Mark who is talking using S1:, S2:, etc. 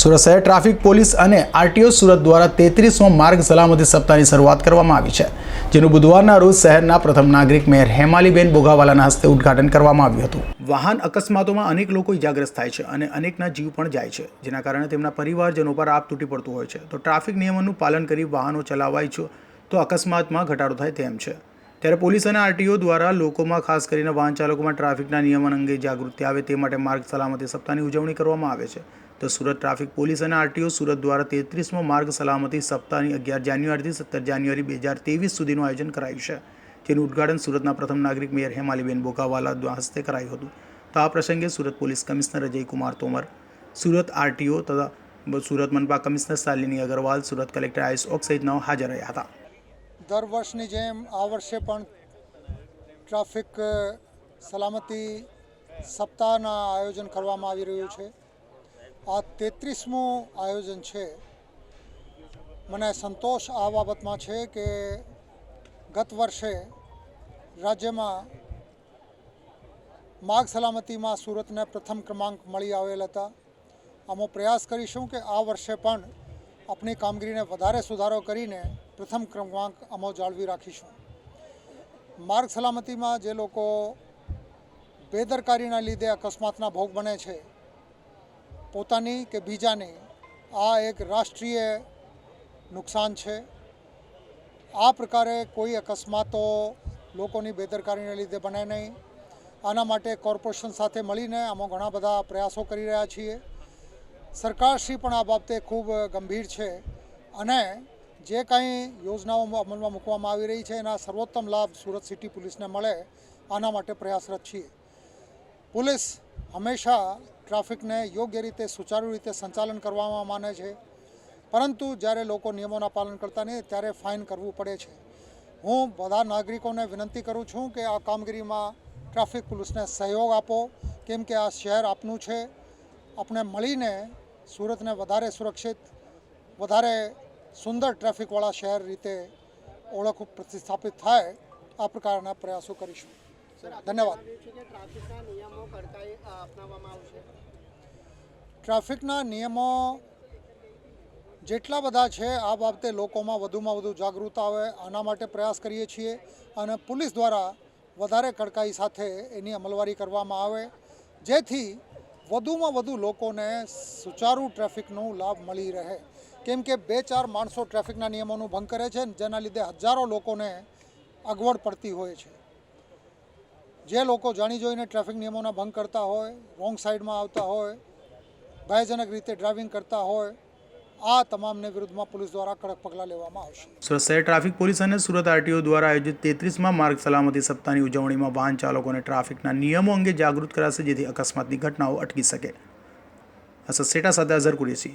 S1: સુરત શહેર traffic police અને RTO Surat દ્વારા તેત્રીસમો માર્ગ સલામતી સપ્તાહની શરૂઆત કરવામાં આવી છે, જેનું બુધવારના રોજ શહેરના પ્રથમ નાગરિક મેયર હેમાલીબેન બોગાવાલાના હસ્તે ઉદ્ઘાટન કરવામાં આવ્યું હતું. વાહન અકસ્માતોમાં અનેક લોકો ઇજાગ્રસ્ત થાય છે અને અનેકના જીવ પણ જાય છે, જેના કારણે તેમના પરિવારજનો પર આપ તૂટી પડતું હોય છે. તો ટ્રાફિક નિયમોનું પાલન કરી વાહનો ચલાવાય છે, તો અકસ્માતમાં ઘટાડો થાય તેમ છે. ત્યારે પોલીસ અને આરટીઓ દ્વારા લોકોમાં ખાસ કરીને વાહન ચાલકોમાં ટ્રાફિકના નિયમન અંગે જાગૃતિ આવે તે માટે માર્ગ સલામતી સપ્તાહની ઉજવણી કરવામાં આવે છે. તો સુરત ટ્રાફિક પોલીસ અને આરટીઓ સુરત દ્વારા તેત્રીસમો માર્ગ સલામતી સપ્તાહની અગિયાર જાન્યુઆરીથી સત્તર જાન્યુઆરી બે હજાર ત્રેવીસ સુધીનું આયોજન કરાયું છે. જેનું ઉદ્ઘાટન સુરતના પ્રથમ નાગરિક મેયર હેમાલીબેન બોકાવાલા હસ્તે કરાયું હતું. તો આ પ્રસંગે Surat police commissioner Ajaykumar Tomar, Surat RTO તથા સુરત મનપા કમિશનર શાલિની અગરવાલ, સુરત કલેક્ટર આયુષ ઓક સહિતનાઓ હાજર રહ્યા હતા.
S2: દર વર્ષની જેમ આ વર્ષે પણ ટ્રાફિક સલામતી સપ્તાહના આયોજન કરવામાં આવી રહ્યું છે. આ તેત્રીસમું આયોજન છે. મને સંતોષ આ બાબતમાં છે કે ગત વર્ષે રાજ્યમાં માર્ગ સલામતીમાં સુરતને પ્રથમ ક્રમાંક મળી આવેલ હતા. અમે પ્રયાસ કરીશું કે આ વર્ષે પણ આપણી કામગીરીને વધારે સુધારો કરીને પ્રથમ ક્રમાંક અમો જાળવી રાખીશું. માર્ગ સલામતીમાં જે લોકો બેદરકારીના લીધે અકસ્માતના ભોગ બને છે, પોતાની કે બીજાની, આ એક રાષ્ટ્રીય નુકસાન છે. આ પ્રકારે કોઈ અકસ્માતો લોકોની બેદરકારીને લીધે બને નહીં. આના માટે કોર્પોરેશન સાથે મળીને આમાં ઘણા બધા પ્રયાસો કરી રહ્યા છીએ. સરકારશ્રી પણ આ બાબતે ખૂબ ગંભીર છે અને જે કાંઈ યોજનાઓ અમલમાં મૂકવામાં આવી રહી છે, એના સર્વોત્તમ લાભ સુરત સિટી પોલીસને મળે, આના માટે પ્રયાસરત છીએ. પોલીસ હંમેશા ટ્રાફિકને યોગ્ય રીતે, સુચારુ રીતે સંચાલન કરવામાં માને છે. પરંતુ જ્યારે લોકો નિયમોના પાલન કરતા નહીં, ત્યારે ફાઇન કરવું પડે છે. હું બધા નાગરિકોને વિનંતી કરું છું કે આ કામગીરીમાં ટ્રાફિક પોલીસને સહયોગ આપો. કેમ કે આ શહેર આપનું છે. આપણે મળીને સુરતને વધારે સુરક્ષિત, વધારે સુંદર ટ્રાફિકવાળા શહેર રીતે ઓળખ પ્રતિસ્થાપિત થાય આ પ્રકારના પ્રયાસો કરીશું. ધન્યવાદ.
S3: ટ્રાફિકના નિયમો
S2: જેટલા બધા છે આ બાબતે લોકોમાં વધુમાં વધુ જાગૃતતા આવે આના માટે પ્રયાસ કરીએ છીએ અને પોલીસ દ્વારા વધારે કડકાઈ સાથે એની અમલવારી કરવામાં આવે જેથી વધુમાં વધુ લોકોને સુચારુ ટ્રાફિકનો લાભ મળી રહે. કેમ કે બે ચાર માણસો ટ્રાફિકના નિયમોનું ભંગ કરે છે જેના લીધે હજારો લોકોને અગવડ પડતી હોય છે. જે લોકો જાણી જોઈને ટ્રાફિક નિયમોના ભંગ કરતા હોય, રોંગ સાઈડમાં આવતા હોય, ભયજનક રીતે ડ્રાઇવિંગ કરતા હોય, આ તમામને વિરુદ્ધમાં પોલીસ દ્વારા કડક પગલાં લેવામાં આવશે.
S1: સુરત શહેર ટ્રાફિક પોલીસ અને સુરત આરટીઓ દ્વારા આયોજિત તેત્રીસમાં માર્ગ સલામતી સપ્તાહની ઉજવણીમાં વાહન ચાલકોને ટ્રાફિકના નિયમો અંગે જાગૃત કરાશે જેથી અકસ્માતની ઘટનાઓ અટકી શકે. અસર સેટા સાથે અઝર કુરેશી.